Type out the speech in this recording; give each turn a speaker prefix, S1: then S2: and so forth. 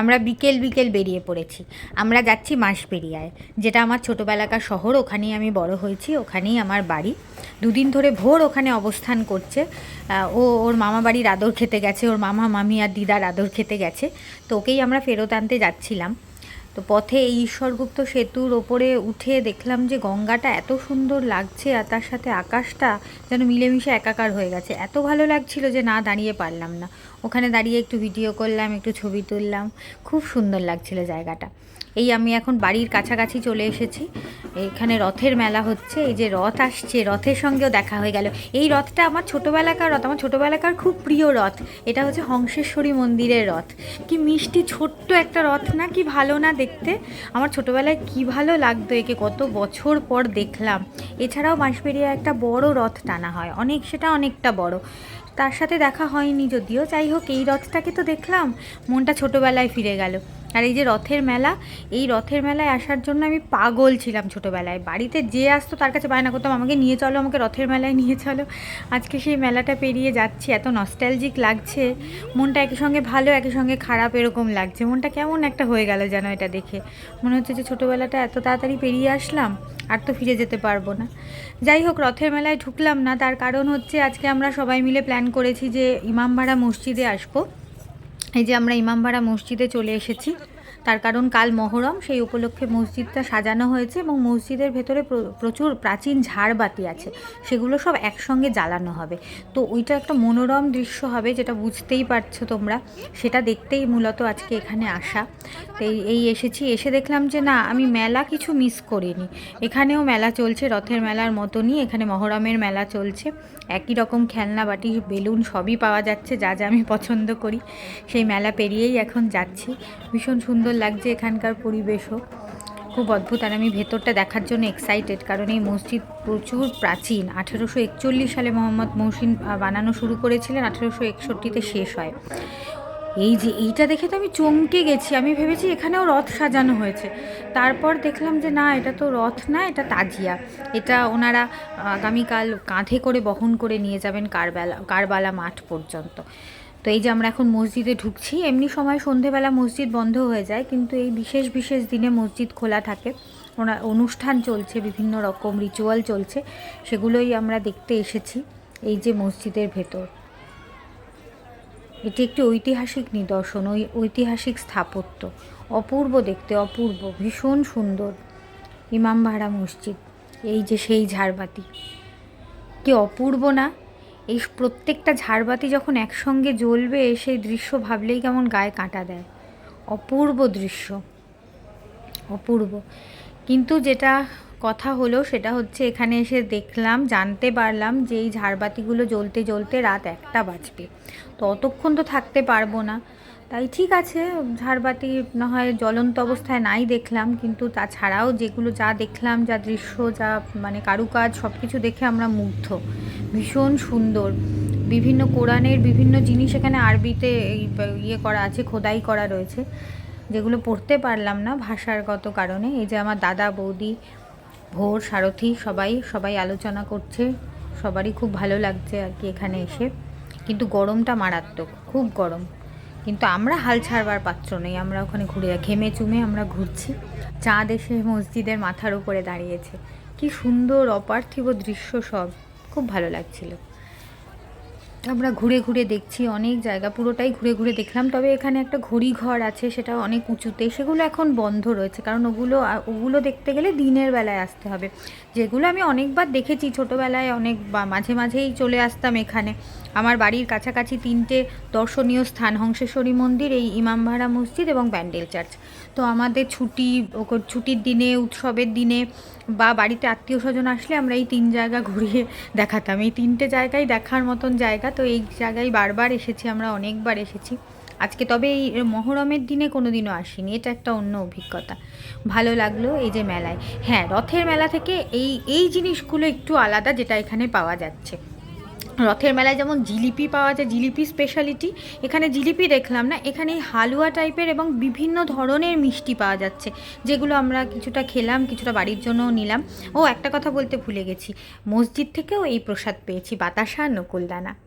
S1: আমরা বিকেল বিকেল বেরিয়ে পড়েছি। আমরা যাচ্ছি মাসবেরিয়ায়, যেটা আমার ছোটোবেলাকার শহর, ওখানেই আমি বড় হয়েছি, ওখানেই আমার বাড়ি। দুদিন ধরে ভোর ওখানে অবস্থান করছে। ও, ওর মামা বাড়ির আদর খেতে গেছে, ওর মামা, মামি আর দিদার আদর খেতে গেছে। তো ওকেই আমরা ফেরত আনতে যাচ্ছিলাম। তো পথে এই ঈশ্বরগুপ্ত সেতুর ওপরে উঠে দেখলাম যে গঙ্গাটা এত সুন্দর লাগছে আর তার সাথে আকাশটা যেন মিলেমিশে একাকার হয়ে গেছে। এত ভালো লাগছিল যে না দাঁড়িয়ে পারলাম না। ওখানে দাঁড়িয়ে একটু ভিডিও করলাম, একটু ছবি তুললাম। খুব সুন্দর লাগছিল জায়গাটা। এই আমি এখন বাড়ির কাছাকাছি চলে এসেছি। এখানে রথের মেলা হচ্ছে, এই যে রথ আসছে, রথের সঙ্গেও দেখা হয়ে গেল। এই রথটা আমার ছোটোবেলাকার রথ, আমার ছোটোবেলাকার খুব প্রিয় রথ। এটা হচ্ছে হংসেশ্বরী মন্দিরের রথ। কি মিষ্টি ছোট্ট একটা রথ না, কি ভালো না দেখতে? আমার ছোটোবেলায় কি ভালো লাগতো একে, কত বছর পর দেখলাম। এছাড়াও বাঁশবেরিয়া একটা বড় রথ টানা হয়, অনেক, সেটা অনেকটা বড়। তার সাথে দেখা হয়নি যদিও, যাই হোক, এই রথটাকে তো দেখলাম, মনটা ছোটোবেলায় ফিরে গেল। আর এই যে রথের মেলা, এই রথের মেলায় আসার জন্য আমি পাগল ছিলাম ছোটোবেলায়। বাড়িতে যে আসতো তার কাছে বায়না করতাম, আমাকে নিয়ে চলো, আমাকে রথের মেলায় নিয়ে চলো। আজকে সেই মেলাটা পেরিয়ে যাচ্ছি, এত নস্টালজিক লাগছে। মনটা একই সঙ্গে ভালো একই সঙ্গে খারাপ এরকম লাগছে। মনটা কেমন একটা হয়ে গেল যেন এটা দেখে। মনে হচ্ছে যে ছোটোবেলাটা এত তাড়াতাড়ি পেরিয়ে আসলাম, আর তো ফিরে যেতে পারব না। যাই হোক, রথের মেলায় ঢুকলাম না। তার কারণ হচ্ছে আজকে আমরা সবাই মিলে প্ল্যান করেছি যে ইমামবাড়া মসজিদে আসব। এই যে আমরা ইমামবাড়া মসজিদে চলে এসেছি। তার কারণ কাল মহরম, সেই উপলক্ষে মসজিদটা সাজানো হয়েছে এবং মসজিদের ভেতরে প্রচুর প্রাচীন ঝাড়বাতি আছে, সেগুলো সব একসঙ্গে জ্বালানো হবে। তো ওইটা একটা মনোরম দৃশ্য হবে যেটা বুঝতেই পারছ তোমরা, সেটা দেখতেই মূলত আজকে এখানে আসা। তো এই এই এসেছি, এসে দেখলাম যে না, আমি মেলা কিছু মিস করিনি। এখানেও মেলা চলছে, রথের মেলার মতনই, এখানে মহরমের মেলা চলছে। একই রকম খেলনা, বাটি, বেলুন সবই পাওয়া যাচ্ছে, যা যা আমি পছন্দ করি। সেই মেলা পেরিয়েই এখন যাচ্ছি। ভীষণ সুন্দর লাগছে এখানকার পরিবেশও খুব অদ্ভুত। আর আমি ভেতরটা দেখার জন্য এক্সাইটেড কারণ এই মসজিদ প্রচুর প্রাচীন। আঠেরোশো একচল্লিশ সালে মোহাম্মদ মহসিন বানানো শুরু করেছিলেন। আঠেরোশো একষট্টিতে শেষ হয়। এই যে এইটা দেখে তো আমি চমকে গেছি। আমি ভেবেছি এখানেও রথ সাজানো হয়েছে। তারপর দেখলাম যে না, এটা তো রথ না, এটা তাজিয়া। এটা ওনারা আগামীকাল কাঁধে করে বহন করে নিয়ে যাবেন কারবেলা, কারবালা মাঠ পর্যন্ত। তো এই যে আমরা এখন মসজিদে ঢুকছি, এমনি সময় সন্ধেবেলা মসজিদ বন্ধ হয়ে যায়, কিন্তু এই বিশেষ বিশেষ দিনে মসজিদ খোলা থাকে। ওনা, অনুষ্ঠান চলছে, বিভিন্ন রকম রিচুয়াল চলছে, সেগুলোই আমরা দেখতে এসেছি এই যে মসজিদের ভেতর। এটি একটি ঐতিহাসিক নিদর্শন, ওই ঐতিহাসিক স্থাপত্য, অপূর্ব দেখতে, অপূর্ব, ভীষণ সুন্দর। ইমামবাড়া মসজিদ, এই যে সেই ঝাড়বাতি। কি অপূর্ব না? এই প্রত্যেকটা ঝাড়বাতি যখন একসঙ্গে জ্বলবে, সেই দৃশ্য ভাবলেই কেমন গায়ে কাঁটা দেয়। অপূর্ব দৃশ্য। অপূর্ব। কিন্তু যেটা কথা হলো, সেটা হচ্ছে এখানে এসে দেখলাম, জানতে পারলাম যে এই ঝাড়বাতিগুলো জ্বলতে জ্বলতে রাত একটা বাজবে। তো অতক্ষণ তো থাকতে পারব না। তাই ঠিক আছে, ঝাড়বাতি না হয় জ্বলন্ত অবস্থায় নাই দেখলাম, কিন্তু তাছাড়াও যেগুলো যা দেখলাম, যা দৃশ্য, যা মানে কারুকাজ সব কিছু দেখে আমরা মুগ্ধ। ভীষণ সুন্দর। বিভিন্ন কোরআনের বিভিন্ন জিনিস এখানে আরবিতে ইয়ে করা আছে, খোদাই করা রয়েছে, যেগুলো পড়তে পারলাম না ভাষারগত কারণে। এই যে আমার দাদা, বৌদি, ভোর, সারথি, সবাই সবাই আলোচনা করছে, সবারই খুব ভালো লাগছে আর কি এখানে এসে। কিন্তু গরমটা মারাত্মক, খুব গরম। কিন্তু আমরা হাল ছাড়বার পাত্র নেই। আমরা ওখানে ঘুরে ঘেমে চুমে আমরা ঘুরছি। চাঁদ এসে মসজিদের মাথার উপরে দাঁড়িয়েছে। কি সুন্দর, অপার্থিব দৃশ্য সব। খুব ভালো লাগছিল। আমরা ঘুরে ঘুরে দেখছি অনেক জায়গা, পুরোটাই ঘুরে ঘুরে দেখলাম। তবে এখানে একটা ঘড়ি ঘর আছে, সেটা অনেক উঁচুতে। সেগুলো এখন বন্ধ রয়েছে, কারণ ওগুলো ওগুলো দেখতে গেলে দিনের বেলায় আসতে হবে। যেগুলো আমি অনেকবার দেখেছি, ছোটোবেলায় অনেক মাঝে মাঝেই চলে আসতাম এখানে। আমার বাড়ির কাছাকাছি তিনটে দর্শনীয় স্থান, হংসেশ্বরী মন্দির, এই ইমামভাড়া মসজিদ এবং ব্যান্ডেল চার্চ। তো আমাদের ছুটি ছুটির দিনে, উৎসবের দিনে বা বাড়িতে আত্মীয় স্বজন আসলে আমরা এই তিন জায়গা ঘুরিয়ে দেখাতাম। এই তিনটে জায়গায় দেখার মতন জায়গা, তো এই জায়গায় বারবার এসেছি, আমরা অনেকবার এসেছি। আজকে তবে এই মহরমের দিনে কোনো দিনও আসিনি, এটা একটা অন্য অভিজ্ঞতা। ভালো লাগল এই যে মেলায়। হ্যাঁ রথের মেলা থেকে এই এই জিনিসগুলো একটু আলাদা, যেটা এখানে পাওয়া যাচ্ছে। রথের মেলায় যেমন জিলিপি পাওয়া যায়, জিলিপি স্পেশালিটি এখানে জিলিপি দেখলাম না, এখানে হালুয়া টাইপের এবং বিভিন্ন ধরনের মিষ্টি পাওয়া যাচ্ছে, যেগুলো আমরা কিছুটা খেলাম, কিছুটা বাড়ির জন্যও নিলাম। ও, একটা কথা বলতে ভুলে গেছি, মসজিদ থেকেও এই প্রসাদ পেয়েছি, বাতাসা নকুলদানা।